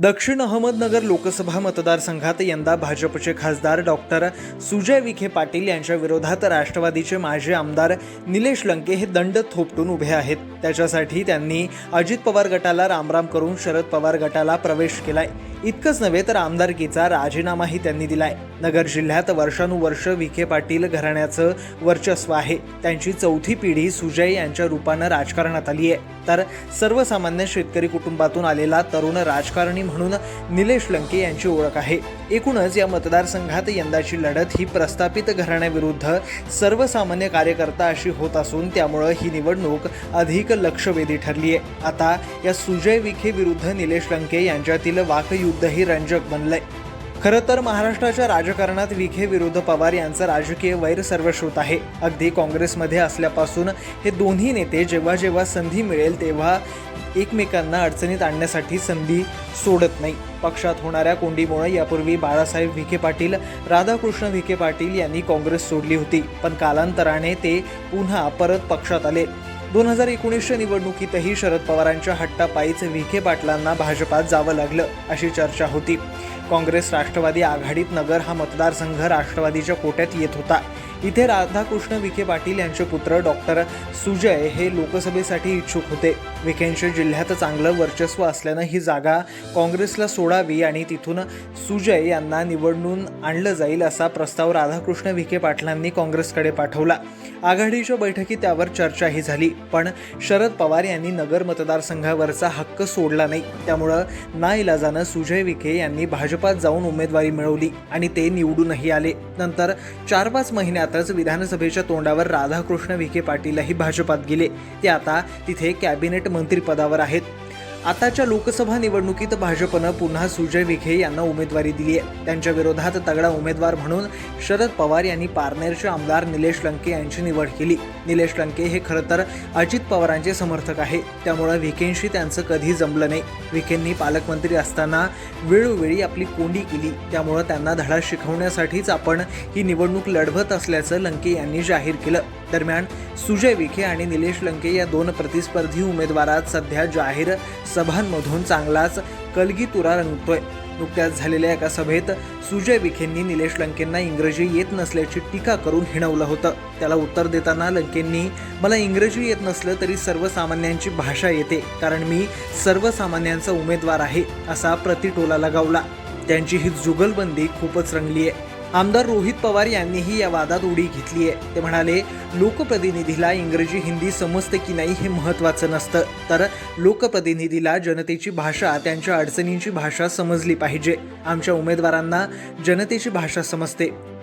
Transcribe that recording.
दक्षिण अहमदनगर लोकसभा मतदारसंघात यंदा भाजपचे खासदार डॉक्टर सुजय विखे पाटील यांच्या विरोधात राष्ट्रवादीचे माजी आमदार निलेश लंके हे दंड थोपटून उभे आहेत. त्याच्यासाठी त्यांनी अजित पवार गटाला रामराम करून शरद पवार गटाला प्रवेश केलाय. इतकंच नव्हे तर आमदारकीचा राजीनामाही त्यांनी दिलाय. नगर जिल्ह्यात वर्षानुवर्ष विखे पाटील घराण्याचं वर्चस्व आहे. त्यांची चौथी पिढी सुजय यांच्या रूपानं राजकारणात आली आहे. तर सर्वसामान्य शेतकरी कुटुंबातून आलेला तरुण राजकारणी म्हणून निलेश लंके यांची ओळख आहे. एकूणच या मतदारसंघात यंदाची लढत ही प्रस्थापित घराण्याविरुद्ध सर्वसामान्य कार्यकर्ता अशी होत असून त्यामुळं ही निवडणूक अधिक लक्षवेधी ठरली आहे आता या सुजय विखे विरुद्ध निलेश लंके यांच्यातील वाकयुद्धही रंजक बनलंय. खरं तर महाराष्ट्राच्या राजकारणात विखे विरुद्ध पवार यांचं राजकीय वैर सर्वश्रुत आहे. अगदी काँग्रेसमध्ये असल्यापासून हे दोन्ही नेते जेव्हा जेव्हा संधी मिळेल तेव्हा एकमेकांना अडचणीत आणण्यासाठी संधी सोडत नाही. पक्षात होणाऱ्या कोंडीमुळे यापूर्वी बाळासाहेब विखे पाटील राधाकृष्ण विखे पाटील यांनी काँग्रेस सोडली होती. पण कालांतराने ते पुन्हा परत पक्षात आले. दोन हजार एकोणीसच्या निवडणुकीतही शरद पवारांच्या हट्टापायीच विखे पाटलांना भाजपात जावं लागलं अशी चर्चा होती. काँग्रेस राष्ट्रवादी आघाडीत नगर हा मतदारसंघ राष्ट्रवादीच्या कोट्यात येत होता. इथे राधाकृष्ण विखे पाटील यांचे पुत्र डॉक्टर सुजय हे लोकसभेसाठी इच्छुक होते. विखेंचे जिल्ह्यात चांगलं वर्चस्व असल्यानं ही जागा काँग्रेसला सोडावी आणि तिथून सुजय यांना निवडून आणलं जाईल असा प्रस्ताव राधाकृष्ण विखे पाटलांनी काँग्रेसकडे पाठवला. आघाडीच्या बैठकीत त्यावर चर्चाही झाली पण शरद पवार यांनी नगर मतदारसंघावरचा हक्क सोडला नाही. त्यामुळं नाईलाजानं सुजय विखे यांनी भाजपात जाऊन उमेदवारी मिळवली आणि ते निवडूनही आले. नंतर चार पाच महिन्यात त्यातच विधानसभेच्या तोंडावर राधाकृष्ण विखे पाटीलही भाजपात गेले. ते आता तिथे कॅबिनेट मंत्रिपदावर आहेत. आताच्या लोकसभा निवडणुकीत भाजपनं पुन्हा सुजय विखे यांना उमेदवारी दिली आहे. त्यांच्या विरोधात तगडा उमेदवार म्हणून शरद पवार यांनी पारनेरचे आमदार निलेश लंके यांची निवड केली. निलेश लंके हे खरं तर अजित पवारांचे समर्थक आहे. त्यामुळं विखेंशी त्यांचं कधी जमलं नाही. विखेंनी पालकमंत्री असताना वेळोवेळी आपली कोंडी केली. त्यामुळं त्यांना धडा शिकवण्यासाठीच आपण ही निवडणूक लढवत असल्याचं लंके यांनी जाहीर केलं. दरम्यान सुजय विखे आणि निलेश लंके या दोन प्रतिस्पर्धी उमेदवारात सध्या जाहीर सभांमधून चांगलाच कलगीतुरा रंगतोय. नुकत्याच झालेल्या एका सभेत सुजय विखेंनी निलेश लंकेंना इंग्रजी येत नसल्याची टीका करून हिणवलं होतं. त्याला उत्तर देताना लंकेंनी मला इंग्रजी येत नसलं तरी सर्वसामान्यांची भाषा येते कारण मी सर्वसामान्यांचा उमेदवार आहे असा प्रतिटोला लगावला त्यांची ही जुगलबंदी खूपच रंगली आहे आमदार रोहित पवार यांनीही या वादात उडी घेतली आहे. ते म्हणाले लोकप्रतिनिधीला इंग्रजी हिंदी समजते की नाही हे महत्त्वाचं नसतं. तर लोकप्रतिनिधीला जनतेची भाषा त्यांच्या अडचणींची भाषा समजली पाहिजे. आमच्या उमेदवारांना जनतेची भाषा समजते.